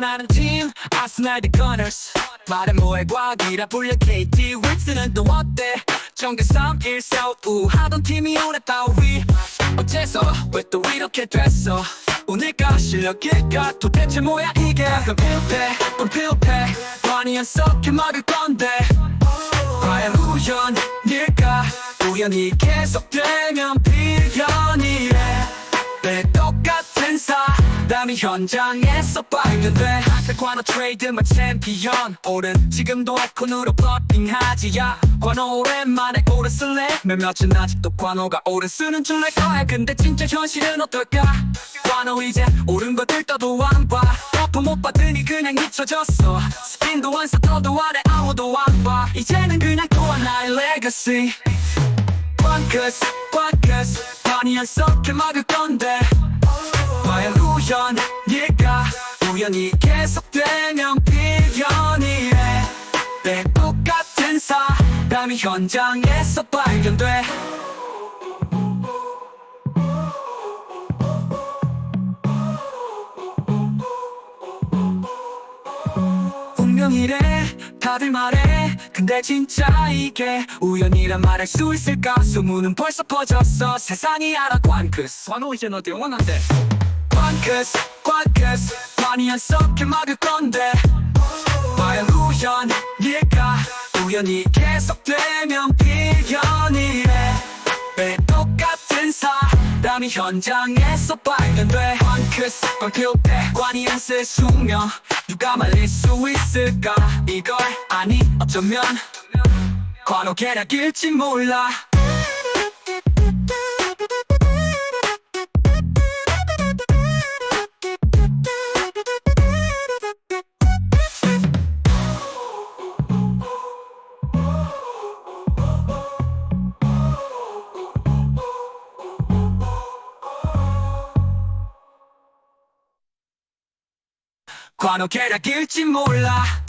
응원하는 팀 아스날 대 거너스 말해 뭐해 과학이라 불려 KT 윌스는 또 어때? 정규 3 1 4 5 하던 팀이 오래 따위. 어째서 왜 또 이렇게 됐어? 오늘까 실력일까 도대체 뭐야 이게? 그럼 필패 불필패. 완이한 썩게 막을 건데. 과연 우연일까? 우연히 계속되면 필연이래. 내 똑같은 사 람이 현장에서 한때 관어 트레이드만 챔피언. 오른 지금도 아콘으로 플러팅하지 야. 관어 오랜만에 오래 쓸래? 몇몇은 아직도 관어가 오래 쓰는 줄 알 거야. 근데 진짜 현실은 어떨까? 관어 이제 옳은 것들 떠도 안봐. 버프 못 받으니 그냥 잊혀졌어. 스핀도 안 써도 안해 아무도 안봐. 이제는 그냥 또 하나의 레거시 꽝크스 꽝크스 아니야 썩게 막을 건데 과연 우연일까 우연히 계속되면 필연이래 내 똑같은 사람이 현장에서 발견돼. 운명이래 다들 말해. 근데 진짜 이게 우연이란 말할 수 있을까? 소문은 벌써 퍼졌어. 세상이 알아 꽝크스 관호 이제 너들 원한대 꽝크스 꽝크스. 많이 안 썩게 막을 건데. 과연 우연일까? 우연히 계속되면 필연이래 왜 똑같은 사람이 현장에서 발견돼. 꽝크스 꽝필패 관이 안쓸 숙명 누가 말릴 수 있을까? 이걸 아니 어쩌면. 관호 계략일지 몰라 관호 계략일지 몰라